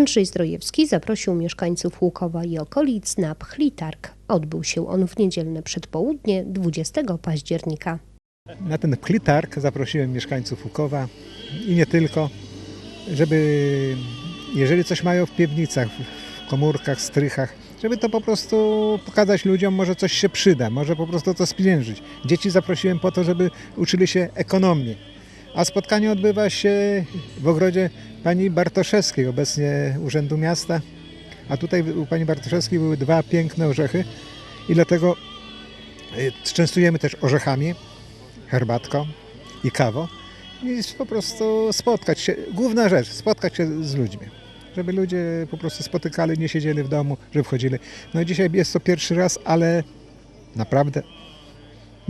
Andrzej Zdrojewski zaprosił mieszkańców Łukowa i okolic na Pchlitarg. Odbył się on w niedzielne przedpołudnie 20 października. Na ten plitarg zaprosiłem mieszkańców Łukowa i nie tylko, żeby jeżeli coś mają w piwnicach, w komórkach, strychach, żeby to po prostu pokazać ludziom, może coś się przyda, może po prostu to spieniężyć. Dzieci zaprosiłem po to, żeby uczyli się ekonomii. A spotkanie odbywa się w ogrodzie pani Bartoszewskiej, obecnie Urzędu Miasta. A tutaj u pani Bartoszewskiej były dwa piękne orzechy i dlatego y, częstujemy też orzechami herbatką i kawą i po prostu spotkać się, główna rzecz, spotkać się z ludźmi. Żeby ludzie po prostu spotykali, nie siedzieli w domu, żeby wchodzili. No dzisiaj jest to pierwszy raz, ale naprawdę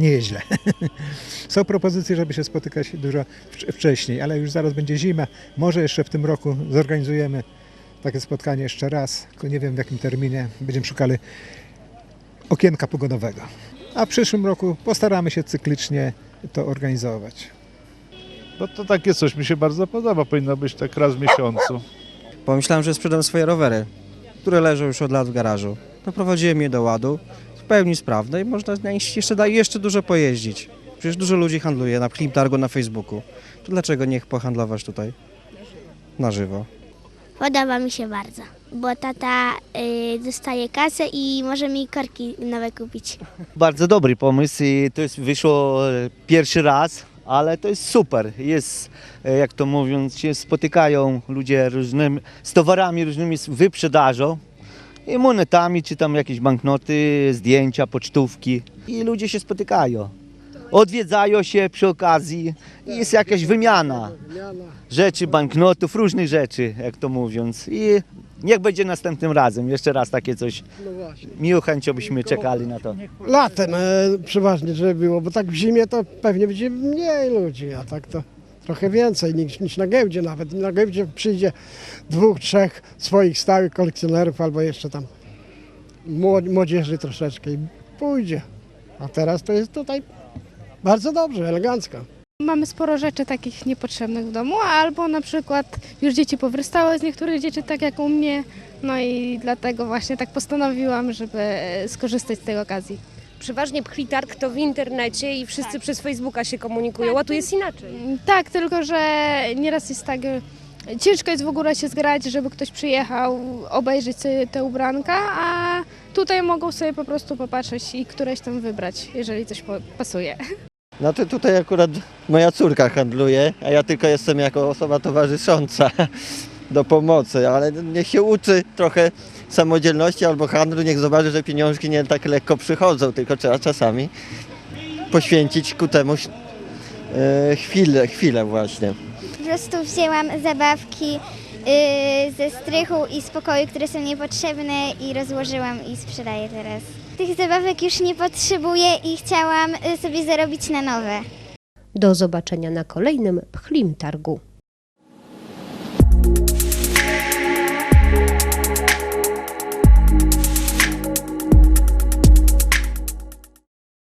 nie jest źle. Są propozycje, żeby się spotykać dużo wcz- wcześniej, ale już zaraz będzie zima. Może jeszcze w tym roku zorganizujemy takie spotkanie jeszcze raz, tylko nie wiem w jakim terminie. Będziemy szukali okienka pogodowego. A w przyszłym roku postaramy się cyklicznie to organizować. No to takie coś mi się bardzo podoba, powinno być tak raz w miesiącu. Pomyślałem, że sprzedam swoje rowery, które leżą już od lat w garażu. Doprowadziłem je do ładu, pełni sprawne i można na nich jeszcze, da- jeszcze dużo pojeździć. Przecież dużo ludzi handluje na Klim Targu na Facebooku. To dlaczego nie pohandlować tutaj na żywo? Podoba mi się bardzo, bo tata y, dostaje kasę i może mi korki nowe kupić. Bardzo dobry pomysł i to jest wyszło e, pierwszy raz, ale to jest super. Jest, e, jak to mówiąc, się spotykają ludzie różnymi, z towarami różnymi z wyprzedażą i monetami, czy tam jakieś banknoty, zdjęcia, pocztówki i ludzie się spotykają. Odwiedzają się przy okazji i jest jakaś wymiana rzeczy, banknotów, różnych rzeczy, jak to mówiąc. I niech będzie następnym razem, jeszcze raz takie coś. Miło chęcią byśmy czekali na to. Latem e, przeważnie, żeby było, bo tak w zimie to pewnie będzie mniej ludzi, a tak to trochę więcej niż, niż na giełdzie nawet. Na giełdzie przyjdzie dwóch, trzech swoich stałych kolekcjonerów albo jeszcze tam młod- młodzieży troszeczkę i pójdzie. A teraz to jest tutaj bardzo dobrze, elegancko. Mamy sporo rzeczy takich niepotrzebnych w domu, albo na przykład już dzieci powrastały z niektórych dzieci, tak jak u mnie. No i dlatego właśnie tak postanowiłam, żeby skorzystać z tej okazji. Przeważnie Pchlitarg to w internecie i wszyscy przez Facebooka się komunikują, a tu jest inaczej. Tak, tylko że nieraz jest tak, że ciężko jest w ogóle się zgrać, żeby ktoś przyjechał, obejrzeć sobie te ubranka, a tutaj mogą sobie po prostu popatrzeć i któreś tam wybrać, jeżeli coś pasuje. No to tutaj akurat moja córka handluje, a ja tylko jestem jako osoba towarzysząca do pomocy, ale niech się uczy trochę samodzielności albo handlu, niech zobaczy, że pieniążki nie tak lekko przychodzą, tylko trzeba czasami poświęcić ku temu e, chwilę, chwilę właśnie. Po prostu wzięłam zabawki y, ze strychu i z pokoju, które są niepotrzebne i rozłożyłam i sprzedaję teraz. Tych zabawek już nie potrzebuję i chciałam y, sobie zarobić na nowe. Do zobaczenia na kolejnym Pchlim Targu.